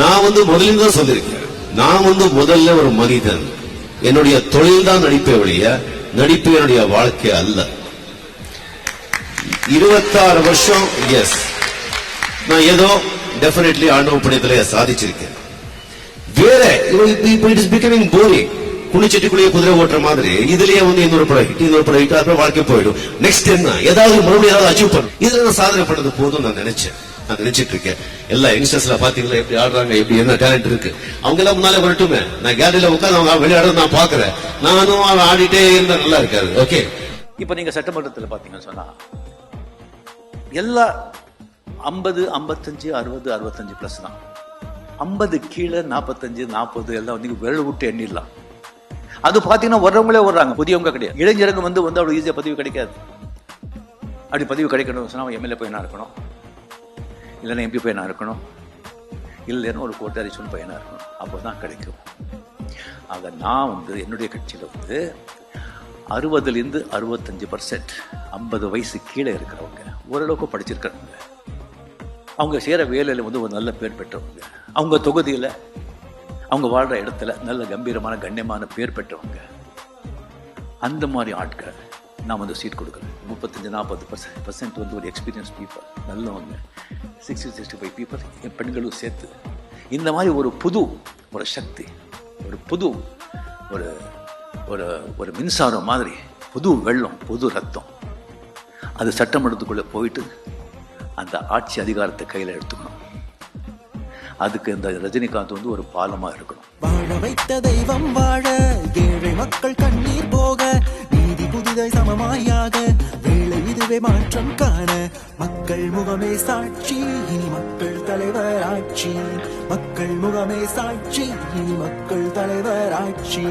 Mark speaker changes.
Speaker 1: நான் வந்து முதலில் தான் சொல்லியிருக்கேன். நான் வந்து முதல்ல ஒரு மனிதன். என்னுடைய தொழில் தான் நடிப்பே ஒழிய நடிப்பு என்னுடைய வாழ்க்கை அல்ல. இருபத்தாறு வருஷம் எஸ் நான் ஏதோ டெஃபினெட்லி ஆண்டவ பணியத்துல சாதிச்சிருக்கேன். வேற இட் இஸ் பிகமிங் போரிங் குளிச்சட்டிக்குள்ளேயே குதிரை ஓட்டுற மாதிரி. இதுலயே வந்து இன்னொரு படம் ஹிட் இன்னொரு படம் ஹிட் அப்புறம் வாழ்க்கை போயிடும். நெக்ஸ்ட் என்ன? ஏதாவது மறுபடியும் ஏதாவது அச்சீவ் பண்ணும் இதுல நான் சாதனை பண்ணது போதும் நான் நினைச்சேன். நான் நினைச்சிட்டு இருக்கேன். எல்லா யங்ஸ்டர்ஸ்ல பாத்தீங்களா எப்படி ஆடுறாங்க எப்படி என்ன டேலண்ட் இருக்கு. அவங்க எல்லாம் முன்னாலே வரட்டுமே. நான் கேலரியில உட்காந்து அவங்க விளையாடுறது நான் பாக்குறேன் நானும் அவன் ஆடிட்டே இருந்தா நல்லா இருக்காது. ஓகே
Speaker 2: இப்ப நீங்க சட்டமன்றத்தில் பாத்தீங்கன்னு சொன்னா எல்லா ஐம்பது ஐம்பத்தஞ்சு அறுபது அறுபத்தஞ்சு பிளஸ் தான். ஐம்பது கீழே நாற்பத்தஞ்சு நாற்பது எல்லாம் வந்து விரல் விட்டு எண்ணிடலாம். அது பாத்தீங்கன்னா வர்றவங்களே வர்றாங்க. புதியவங்க கிடையாது. இளைஞருக்கு வந்து வந்து அவ்வளோ ஈஸியா பதிவு கிடைக்காது. அப்படி பதிவு கிடைக்கணும் சொன்னா எம்எல்ஏ என்ன இருக்கணும் இல்லைன்னா எம்பி பையனா இருக்கணும். இல்லைன்னா ஒரு கோட்டாரிசன் பையனா இருக்கணும். அப்போதான் கிடைக்கும். ஆக நான் வந்து என்னுடைய கட்சியில வந்து அறுபதுலேருந்து அறுபத்தஞ்சு பர்சன்ட் ஐம்பது வயசு கீழே இருக்கிறவங்க ஓரளவுக்கு படிச்சிருக்கிறவங்க அவங்க செய்கிற வேலையில் வந்து ஒரு நல்ல பேர் பெற்றவங்க அவங்க தொகுதியில் அவங்க வாழ்கிற இடத்துல நல்ல கம்பீரமான கண்ணியமான பேர் பெற்றவங்க அந்த மாதிரி ஆட்கள் நான் வந்து சீட் கொடுக்குறேன். முப்பத்தஞ்சு நாற்பது பர்சன்ட் பர்சன்ட் வந்து ஒரு எக்ஸ்பீரியன்ஸ் பீப்புள் நல்லவங்க. சிக்ஸ்டி சிக்ஸ்டி ஃபைவ் பீப்புள் என் பெண்களும் சேர்த்து. இந்த மாதிரி ஒரு புது ஒரு சக்தி ஒரு புது ஒரு ஒரு ஒரு மின்சாரம் மாதிரி புது வெள்ளம் புது ரத்தம். அது சட்டமன்றத்துக்குள்ளே போயிட்டு அந்த ஆட்சி அதிகாரத்தை கையில் எடுத்துக்கணும். அதுக்கு இந்த ரஜினிகாந்த் வந்து ஒரு பாலமாக இருக்கணும்.
Speaker 3: வாழ வைத்த தெய்வம் வாழ வேலை இதுவே மாற்றம் காண மக்கள் முகமே சாட்சி இனி மக்கள் தலைவர் ஆட்சி மக்கள் முகமே சாட்சி இனி மக்கள் தலைவர் ஆட்சி